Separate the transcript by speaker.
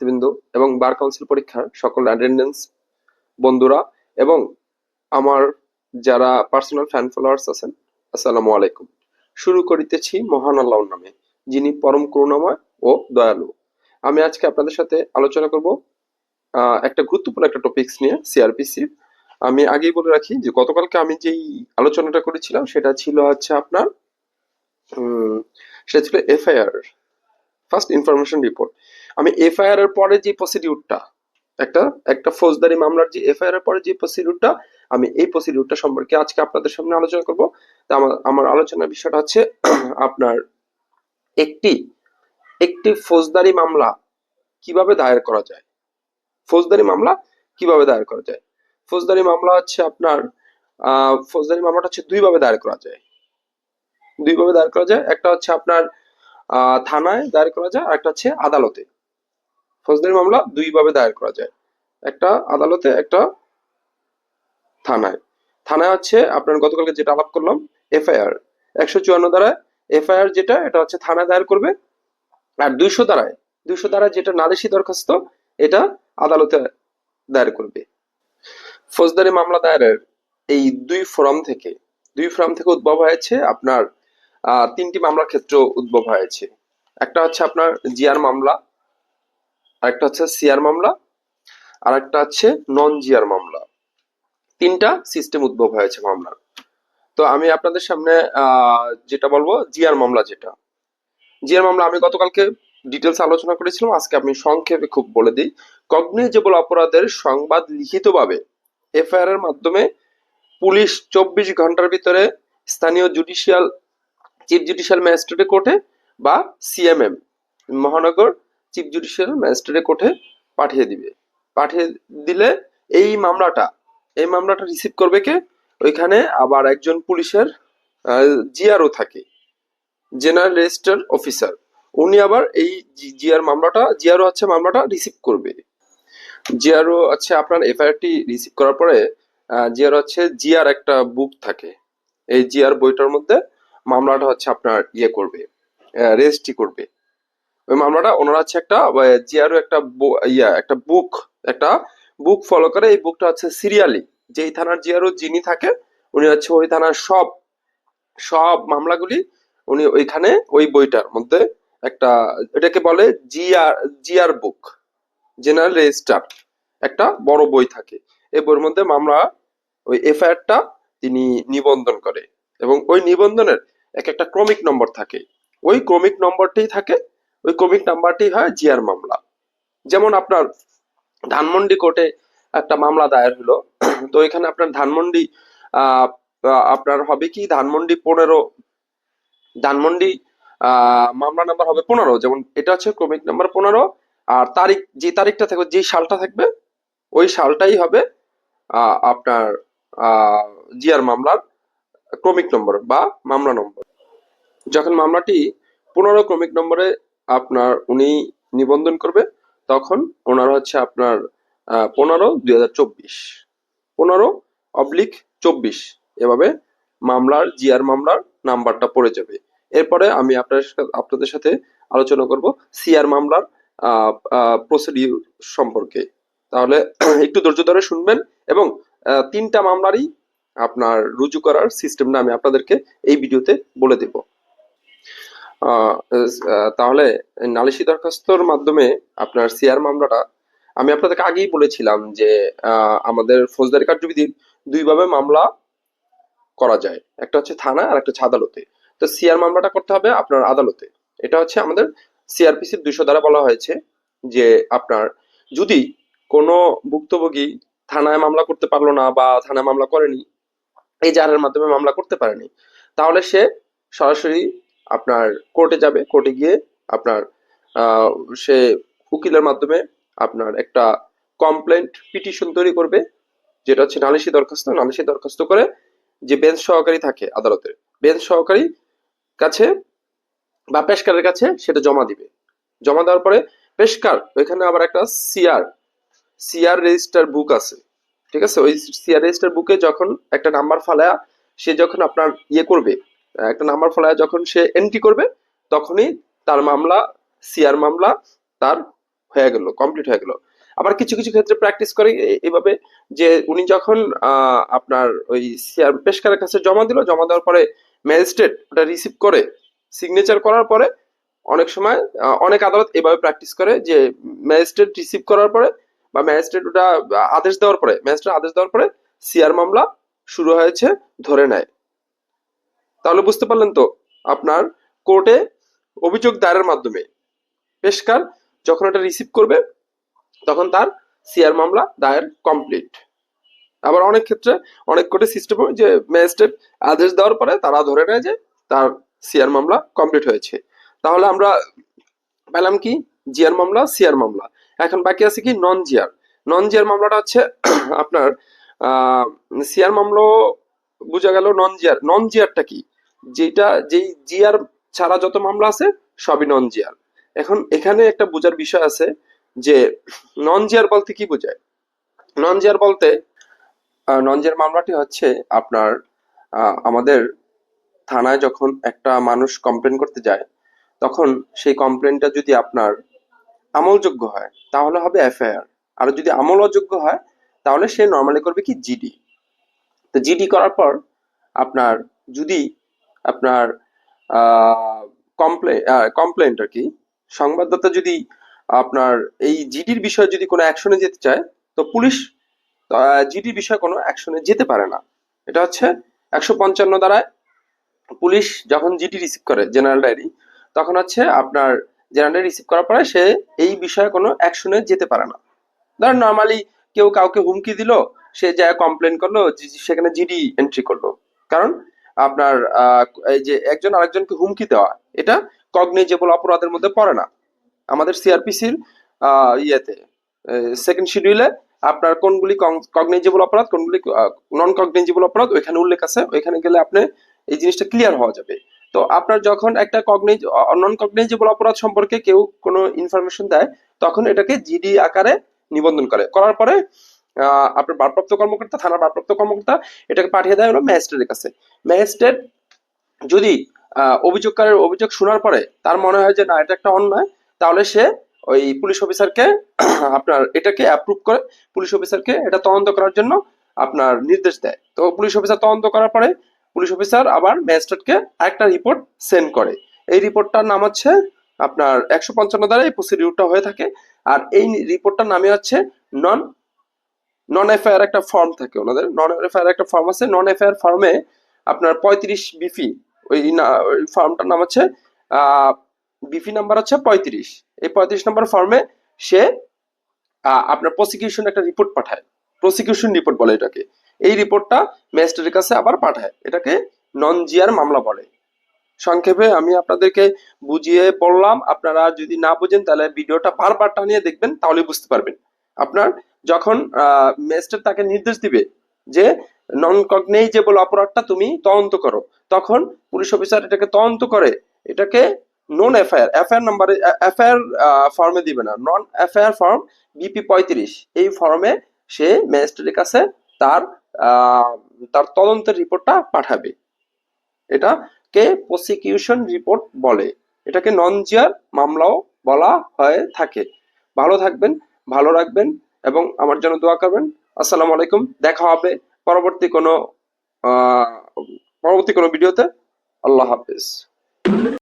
Speaker 1: শিক্ষার্থীবৃন্দ এবং bar council পরীক্ষার সকল অ্যাটেন্ডেন্স বন্ধুরা এবং আমার যারা পার্সোনাল ফ্যান ফলোয়ার্স আছেন, আসসালামু আলাইকুম। শুরু করিতেছি মহান আল্লাহর নামে, যিনি পরম করুণাময় ও দয়ালু। আমি আজকে আপনাদের সাথে আলোচনা করব একটা গুরুত্বপূর্ণ একটা টপিকস নিয়ে সিআরপিসি আমি আগেই বলে রাখি যে গতকালকে আমি যেই আলোচনাটা করেছিলাম, সেটা ছিল হচ্ছে আপনার সেটা ছিল এফআইআর ফার্স্ট ইনফরমেশন রিপোর্ট আমি এফআইআর এর পরে যে প্রসিডিউরটা একটা একটা ফৌজদারি মামলার যে এফআইআর এর পরে যে প্রসিডিউরটা আমি এই প্রসিডিউরটা সম্পর্কে আজকে আপনাদের সামনে আলোচনা করব। তা আমার আমার আলোচনার বিষয়টা হচ্ছে আপনার একটি একটি ফৌজদারি মামলা কীভাবে দায়ের করা যায়? ফৌজদারি মামলা কীভাবে দায়ের করা যায়? ফৌজদারি মামলা হচ্ছে আপনার ফৌজদারি মামলাটা হচ্ছে দুইভাবে দায়ের করা যায়। দুইভাবে দায়ের করা যায়। একটা হচ্ছে আপনার থানায় দায়ের করা যায় আর একটা হচ্ছে আদালতে। ফৌজদারি মামলা দুইভাবে দায়ের করা যায়। একটা আদালতে, একটা থানায়। থানায় হচ্ছে আপনার গতকালকে যেটা আলাপ করলাম, এফআইআর। একশো চুয়ান্ন দ্বারা এফআইআর যেটা, এটা হচ্ছে থানায় দায়ের করবে। আর দুইশো দ্বারায়, দুইশো দ্বারা যেটা নালিশি দরখাস্ত, এটা আদালতে দায়ের করবে। ফৌজদারি মামলা দায়েরের এই দুই ফোরাম থেকে, দুই ফোরাম থেকে উদ্ভব হয়েছে আপনার তিনটি মামলার ক্ষেত্র উদ্ভব হয়েছে। একটা হচ্ছে আপনার জিয়ার মামলা, আরেকটা হচ্ছে সিআর মামলা আর একটা হচ্ছে নন জিয়ার মামলা। তিনটা সিস্টেম উদ্ভব হয়েছে মামলার। তো আমি আপনাদের সামনে যেটা বলব জিআর মামলা যেটা। জিআর মামলা আমি গতকালকে ডিটেলস আলোচনা করেছিলাম, আজকে আমি সংক্ষেপে খুব বলে দিই। কগনিজেবল অপরাধের সংবাদ লিখিতভাবে এফআইআর এর মাধ্যমে পুলিশ চব্বিশ ঘণ্টার ভিতরে স্থানীয় জুডিশিয়াল চিফ জুডিশিয়াল ম্যাজিস্ট্রেট কোর্টে বা সিএমএম মহানগর চিফ জুডিশিয়াল ম্যাজিস্ট্রেট কোর্টে পাঠিয়ে দিবে। পাঠিয়ে দিলে এই মামলাটা এই মামলাটা রিসিভ করবে কে? ওইখানে আবার একজন পুলিশের জিআরও থাকে জেনারেল রেজিস্টার অফিসার উনি আবার এই জিআর মামলাটা জিআরও হচ্ছে মামলাটা রিসিভ করবে। জিআরও আছে আপনার এফআইআরটি রিসিভ করার পরে জিআর হচ্ছে জিআর একটা বুক থাকে। এই জিআর বইটার মধ্যে মামলাটা হচ্ছে আপনার ইয়ে করবে রেজিস্ট্রি করবে। ওই মামলাটা ওনারা হচ্ছে একটা জিআরও একটা ইয়া, একটা বুক একটা বুক ফলো করে। এই বুকটা হচ্ছে সিরিয়ালি। যেই থানার জিআরও যিনি থাকে উনি হচ্ছে ওই থানার সব সব মামলাগুলি উনি ওইখানে ওই বইটার মধ্যে একটা, এটাকে বলে GR GR book, general register, একটা বড় বই থাকে। এই বইয়ের মধ্যে মামলা, ওই এফআইআরটা তিনি নিবন্ধন করে। এবং ওই নিবন্ধনের এক একটা ক্রমিক নম্বর থাকে। ওই ক্রমিক নম্বরটি থাকে, ওই ক্রমিক নাম্বারটি হয় জিয়ার মামলা। যেমন আপনার ধানমন্ডি কোর্টে একটা মামলা দায়ের হলো, তো এখানে আপনার ধানমন্ডি আপনার হবে কি ধানমন্ডি পনেরো, ধানমন্ডি মামলা নাম্বার হবে পনেরো। যেমন এটা হচ্ছে ক্রমিক নাম্বার পনেরো, আর তারিখ, যে তারিখটা থাকবে, যে সালটা থাকবে, ওই সালটাই হবে আপনার জিয়ার মামলার ক্রমিক নম্বর বা মামলা নম্বর। যখন মামলাটি পনেরো ক্রমিক নম্বরে আপনার উনি নিবন্ধন করবে, তখন ওনার হচ্ছে আপনার পনেরো দুই হাজার চব্বিশ। পনেরো অবলিক চব্বিশ, এভাবে মামলার, জিআর মামলার নাম্বারটা পড়ে যাবে। এরপরে আমি আপনার আপনাদের সাথে আলোচনা করব সিআর মামলার প্রসিডিউর সম্পর্কে। তাহলে একটু ধৈর্য ধরে শুনবেন এবং তিনটা মামলারই আপনার রুজু করার সিস্টেমটা আমি আপনাদেরকে এই ভিডিওতে বলে দেব। তাহলে নালিশি দরখাস্তর মাধ্যমে আপনার সিআর মামলাটা আমি আপনাদেরকে আগেই বলেছিলাম যে আমাদের ফৌজদারি কার্যবিধির দুইভাবে মামলা করা যায়। একটা হচ্ছে থানা আর একটা হচ্ছে আদালতে। তো সিআর মামলাটা করতে হবে আপনার আদালতে। এটা হচ্ছে আমাদের সিআরপিসি দুইশো দ্বারা বলা হয়েছে যে, আপনার যদি কোনো ভুক্তভোগী থানায় মামলা করতে পারল না বা থানায় মামলা করেনি এই জারের মাধ্যমে মামলা করতে পারেনি, তাহলে সে সরাসরি আপনার কোর্টে যাবে কোর্টে গিয়ে আপনার সে উকিলের মাধ্যমে আপনার একটা কমপ্লেন্ট পিটিশন তৈরি করবে, যেটা হচ্ছে নালিশি দরখাস্ত নালিশি দরখাস্ত করে যে বেঞ্চ সহকারী থাকে আদালতের বেঞ্চ সহকারী কাছে বা পেশকারের কাছে সেটা জমা দিবে। জমা দেওয়ার পরে পেশকার, ওইখানে আবার একটা সিআর সিআর রেজিস্টার বুক আছে। ঠিক আছে? ওই সিআর রেজিস্টার বুকে যখন একটা নাম্বার ফালায়া সে যখন আপনার ইয়ে করবে, একটা নাম্বার ফালায়া যখন সে এন্ট্রি করবে, তখনই তার মামলা সিআর মামলা তার হয়ে গেল কমপ্লিট হয়ে গেল। আবার কিছু কিছু ক্ষেত্রে প্র্যাকটিস করে এভাবে যে উনি যখন আপনার ওই সিআর পেশকারের কাছে জমা দিল, জমা দেওয়ার পরে ম্যাজিস্ট্রেট ওটা রিসিভ করে সিগনেচার করার পরে অনেক সময় অনেক আদালত এভাবে প্র্যাকটিস করে যে ম্যাজিস্ট্রেট রিসিভ করার পরে বা ম্যাজিস্ট্রেট ওটা আদেশ দেওয়ার পরে, ম্যাজিস্ট্রেট আদেশ দেওয়ার পরে সিআর মামলা শুরু হয়েছে ধরে নেয়। তাহলে বুঝতে পারলেন তো, আপনার কোর্টে অভিযোগ দায়েরের মাধ্যমে পেশকার যখন এটা রিসিভ করবে, তখন তার সিআর মামলা দায়ের কমপ্লিট আবার অনেক ক্ষেত্রে অনেক কোর্টে সিস্টেম যে ম্যাজিস্ট্রেট আদেশ দেওয়ার পরে তারা ধরে নেয় যে তার সিআর মামলা কমপ্লিট হয়েছে। তাহলে আমরা পেলাম কি? জিআর মামলা, সিআর মামলা। এখন বাকি আছে কি? নন জিয়ার নন জিয়ার মামলাটা হচ্ছে আপনার সিআর মামলা বোঝা গেল নন জিয়ার নন জিয়ারটা কি? যেটা যেই জিয়ার ছাড়া যত মামলা আছে, সবই নন জিয়ার এখন এখানে একটা বোঝার বিষয় আছে যে নন জিয়ার বলতে কি বোঝায়? নন জিয়ার বলতে নন জিয়ার মামলাটি হচ্ছে আপনার আমাদের থানায় যখন একটা মানুষ কমপ্লেন করতে যায়, তখন সেই কমপ্লেনটা যদি আপনার আমলযোগ্য হয়, তাহলে হবে এফআইআর। আর যদি আমল অযোগ্য হয়, তাহলে সে নর্মালি করবে কি? জিডি। তো জিডি করার পর আপনার যদি আপনার কমপ্লেন কমপ্লেন্ট আর কি, সংবাদদাতা যদি আপনার এই জিডির বিষয়ে যদি কোনো অ্যাকশনে যেতে চায়, তো পুলিশ জিডির বিষয়ে কোনো অ্যাকশনে যেতে পারে না। এটা হচ্ছে একশো পঞ্চান্ন দ্বারায় পুলিশ যখন জিডি রিসিভ করে জেনারেল ডায়েরি তখন হচ্ছে আপনার জেনারেল রিসিভ করার পরে সে এই বিষয়ে কোনো অ্যাকশনে যেতে পারে না। ধর নর্মালি কেউ কাউকে হুমকি দিল, সে যায় কমপ্লেন করল সেখানে জিডি এন্ট্রি করল। কারণ আপনার এই যে একজন আরেকজনকে হুমকি দেওয়া, এটা কগনিজেবল অপরাধের মধ্যে পড়ে না। আমাদের সিআরপিসির ইয়েতে সেকেন্ড শিডিউলে আপনার কোনগুলি কগনিজেবল অপরাধ, কোনগুলি নন কগনিজেবল অপরাধ, ওইখানে উল্লেখ আছে। ওইখানে গেলে আপনি এই জিনিসটা ক্লিয়ার হওয়া যাবে। তো আপনার যখন একটা কগনিজ নন কগনিজেবল অপরাধ সম্পর্কে কেউ কোনো ইনফরমেশন দেয়, তখন এটাকে জিডি আকারে নিবন্ধন করে। করার পরে আপনার ভারপ্রাপ্ত কর্মকর্তা, থানার ভারপ্রাপ্ত কর্মকর্তা এটাকে পাঠিয়ে দেয় হলো ম্যাজিস্ট্রেটের কাছে। ম্যাজিস্ট্রেট যদি অভিযোগকারের অভিযোগ শোনার পরে তার মনে হয় যে না, এটা একটা অন্যায়, তাহলে সে ওই পুলিশ অফিসারকে আপনার এটাকে অ্যাপ্রুভ করে, পুলিশ অফিসারকে এটা তদন্ত করার জন্য আপনার নির্দেশ দেয়। তো পুলিশ অফিসার তদন্ত করার পরে পুলিশ অফিসার আবার ম্যাজিস্ট্রেটকে একটা রিপোর্ট সেন্ড করে। এই রিপোর্টটার নাম হচ্ছে আপনার একশো পঞ্চান্ন দ্বারা এই প্রসিডিউরটা হয়ে থাকে। আর এই রিপোর্টটার নামে হচ্ছে নন নন এফআইআর একটা ফর্ম থাকে ওনাদের। নন এফআইআর একটা ফর্ম আছে। নন এফআইআর ফর্মে আপনার পঁয়ত্রিশ বিফি ওই ওই ফর্মটার নাম হচ্ছে বিফি নাম্বার হচ্ছে পঁয়ত্রিশ। এই পঁয়ত্রিশ নাম্বার ফর্মে সে আপনার প্রসিকিউশন একটা রিপোর্ট পাঠায়। প্রসিকিউশন রিপোর্ট বলে এটাকে। এই রিপোর্টটা ম্যাজিস্ট্রেটের কাছে আবার পাঠায়। এটাকে নন জিআর মামলা বলে। সংক্ষেপে আমি আপনাদেরকে বুঝিয়ে বললাম, আপনারা যদি না বুঝেন, তাহলে ভিডিওটা বারবার টানিয়ে দেখবেন তাহলে বুঝতে পারবেন। আপনার যখন ম্যাজিস্ট্রেট তাকে নির্দেশ দিবে যে নন কগনাইজেবল অপরাধটা তুমি তদন্ত করো, তখন পুলিশ অফিসার এটাকে তদন্ত করে। এটাকে নন এফআইআর এফআইআর নাম্বারে এফআইআর ফর্মে দিবে না। নন এফআইআর ফর্ম বিপি পঁয়ত্রিশ। এই ফর্মে সে ম্যাজিস্ট্রেটের কাছে তার তার তদন্তের রিপোর্টটা পাঠাবে। এটা কে প্রসিকিউশন রিপোর্ট বলে। এটাকে নন জিয়ার মামলাও বলা হয়ে থাকে। ভালো থাকবেন, ভালো রাখবেন এবং আমার জন্য দোয়া করবেন। আসসালামু আলাইকুম, দেখা হবে পরবর্তী কোনো পরবর্তী কোনো ভিডিওতে। আল্লাহ হাফেজ।